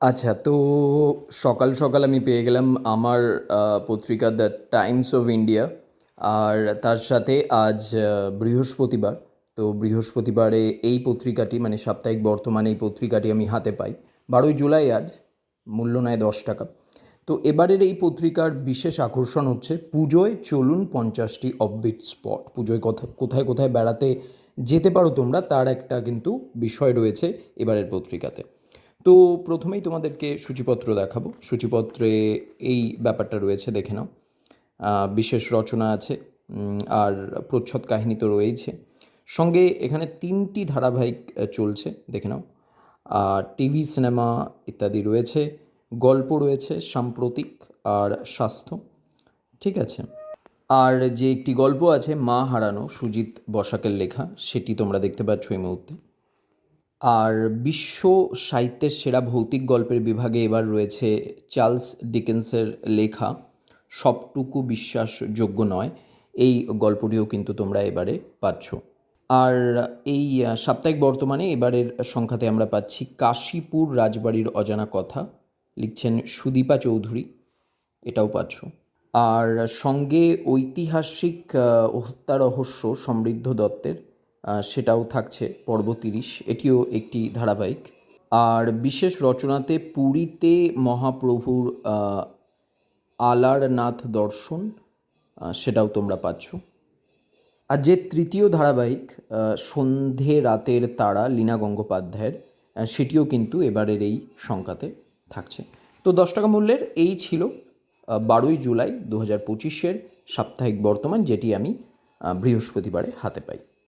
আচ্ছা তো সকাল সকাল আমি পেয়ে গেলাম আমার পত্রিকা দ্য টাইমস অফ ইন্ডিয়া। আর তার সাথে আজ বৃহস্পতিবার। তো বৃহস্পতিবারে এই পত্রিকাটি মানে সাপ্তাহিক বর্তমানে এই পত্রিকাটি আমি হাতে পাই। বারোই জুলাই আজ, মূল্য নেয় দশ টাকা। তো এবারের এই পত্রিকার বিশেষ আকর্ষণ হচ্ছে, পুজোয় চলুন পঞ্চাশটি অফবিট স্পট পুজোয় কথা, কোথায় কোথায় বেড়াতে যেতে পারো তোমরা, তার একটা কিন্তু বিষয় রয়েছে এবারের পত্রিকাতে। তো প্রথমেই তোমাদেরকে সূচিপত্র দেখাবো। সূচিপত্রে এই ব্যাপারটা রয়েছে, দেখে নাও। বিশেষ রচনা আছে আর প্রচ্ছদ কাহিনী তো রয়েছে সঙ্গে এখানে তিনটি ধারাবাহিক চলছে, দেখে নাও। টিভি, সিনেমা ইত্যাদি রয়েছে, গল্প রয়েছে, সাম্প্রতিক আর স্বাস্থ্য, ঠিক আছে? আর যে একটি গল্প আছে, মা হারানো সুজিত বসাকের লেখা, সেটি তোমরা দেখতে পাচ্ছ এই মুহূর্তে। আর বিশ্ব সাহিত্যের সেরা ভৌতিক গল্পের বিভাগে এবার রয়েছে চার্লস ডিকেন্সের লেখা সবটুকু বিশ্বাসযোগ্য নয়। এই গল্পটিও কিন্তু তোমরা এবারে পাচ্ছ। আর এই সাপ্তাহিক বর্তমানে এবারের সংখ্যাতে আমরা পাচ্ছি কাশীপুর রাজবাড়ির অজানা কথা, লিখছেন সুদীপা চৌধুরী, এটাও পাচ্ছ। আর সঙ্গে ঐতিহাসিক হত্যা রহস্য সমৃদ্ধ দত্তের সেটাও থাকছে পর্ব তিরিশ। এটিও একটি ধারাবাহিক। আর বিশেষ রচনাতে পুরীতে মহাপ্রভুর আলারনাথ দর্শন সেটাও তোমরা পাচ্ছ। আর যে তৃতীয় ধারাবাহিক সন্ধে রাতের তারা লীনা গঙ্গোপাধ্যায়ের সেটিও কিন্তু এবারের এই সংখ্যাতে থাকছে। তো দশ টাকা মূল্যের এই ছিল বারোই জুলাই দু হাজার পঁচিশের সাপ্তাহিক বর্তমান, যেটি আমি বৃহস্পতিবারে হাতে পাই।